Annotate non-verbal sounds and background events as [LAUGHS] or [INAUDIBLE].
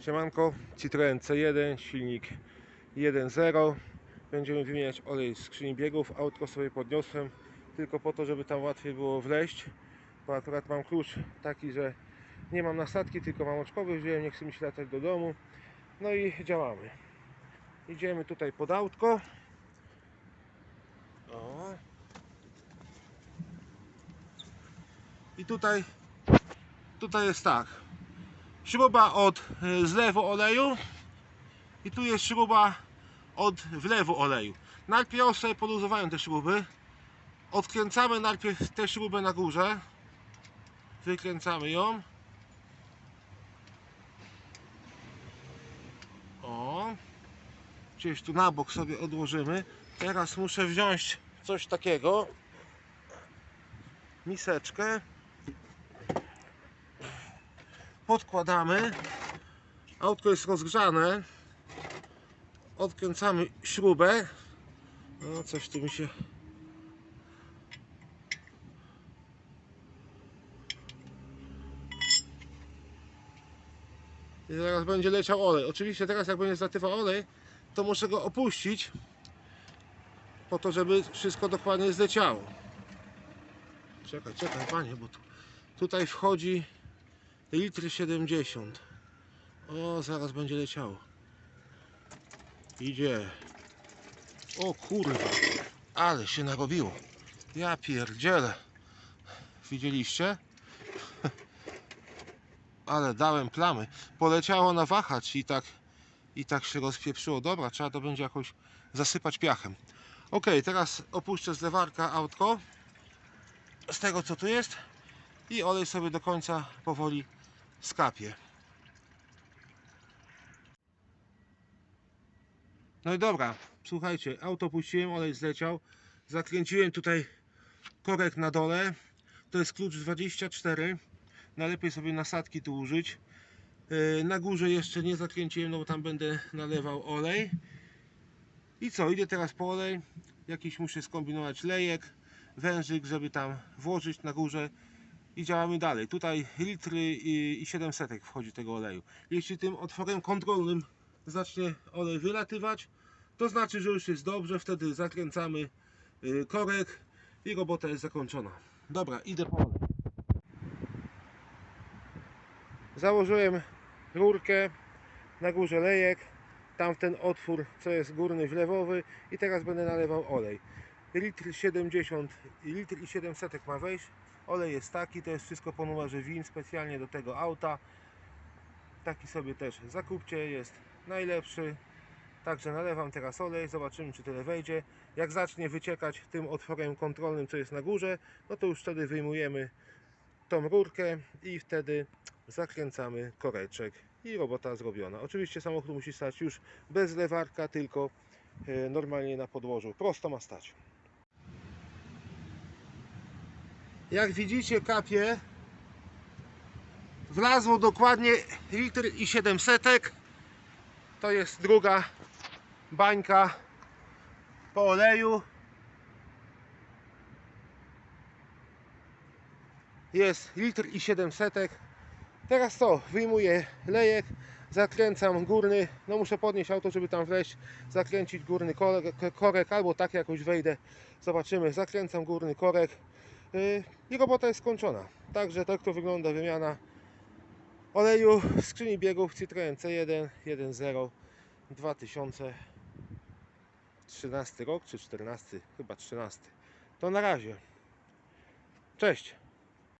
Siemanko, Citroen C1, silnik 1.0 Będziemy wymieniać olej z skrzyni biegów. Autko sobie podniosłem tylko po to, żeby tam łatwiej było wleźć Bo akurat mam klucz taki, że nie mam nasadki, tylko mam oczkowy Wziąłem, nie chcę mi się latać do domu. No i działamy. Idziemy tutaj pod autko. O. I tutaj Tutaj jest tak śruba od y, zlewu oleju i tu jest śruba od wlewu oleju. Najpierw sobie poluzowałem te śruby. Odkręcamy najpierw tę śrubę na górze. Wykręcamy ją. O. Gdzieś tu na bok sobie odłożymy. Teraz muszę wziąć coś takiego. Miseczkę podkładamy. Autko jest rozgrzane. Odkręcamy śrubę. No, coś tu mi się. I zaraz będzie leciał olej. Oczywiście teraz jak będzie zatywał olej, to muszę go opuścić po to, żeby wszystko dokładnie zleciało. Czekaj, czekaj panie, bo tu, tutaj wchodzi litr 70 o zaraz będzie leciało. Idzie. O kurwa. Ale się narobiło ja pierdzielę. Widzieliście? [LAUGHS] Ale dałem plamy. Poleciało na wahacz i tak i tak się rozpieprzyło. Dobra trzeba to będzie jakoś zasypać piachem. Ok teraz opuszczę z lewarka autko. Z tego co tu jest. I olej sobie do końca powoli skapie. No i dobra, słuchajcie, auto puściłem, olej zleciał, zakręciłem tutaj korek na dole, to jest klucz 24, najlepiej sobie nasadki tu użyć. Yy, Na górze jeszcze nie zakręciłem, no bo tam będę nalewał olej. I co, idę teraz po olej, jakiś muszę skombinować lejek, wężyk, żeby tam włożyć na górze i działamy dalej. Tutaj litry i, i 700 wchodzi tego oleju. Jeśli tym otworem kontrolnym zacznie olej wylatywać, to znaczy, że już jest dobrze. Wtedy zakręcamy y, korek i robota jest zakończona. Dobra, idę po olej. Założyłem rurkę, na górze lejek, tam w ten otwór, co jest górny wlewowy i teraz będę nalewał olej. Litr 70 i litr i 700 ma wejść. Olej jest taki, to jest wszystko po numerze WIN specjalnie do tego auta. Taki sobie też zakupcie, jest najlepszy. Także nalewam teraz olej, zobaczymy czy tyle wejdzie. Jak zacznie wyciekać tym otworem kontrolnym, co jest na górze, no to już wtedy wyjmujemy tą rurkę i wtedy zakręcamy koreczek i robota zrobiona. Oczywiście samochód musi stać już bez lewarka, tylko e, normalnie na podłożu. Prosto ma stać. Jak widzicie kapie wlazło dokładnie litr i 700 to jest druga bańka po oleju. Jest litr i 700 teraz co? Wyjmuję lejek zakręcam górny. No muszę podnieść auto żeby tam wleźć zakręcić górny korek, korek albo tak jakoś wejdę. Zobaczymy. Zakręcam górny korek i robota jest skończona. Także tak to wygląda wymiana oleju w skrzyni biegów Citroen C1 1.0 2013 rok czy 14, chyba 13. To na razie. Cześć.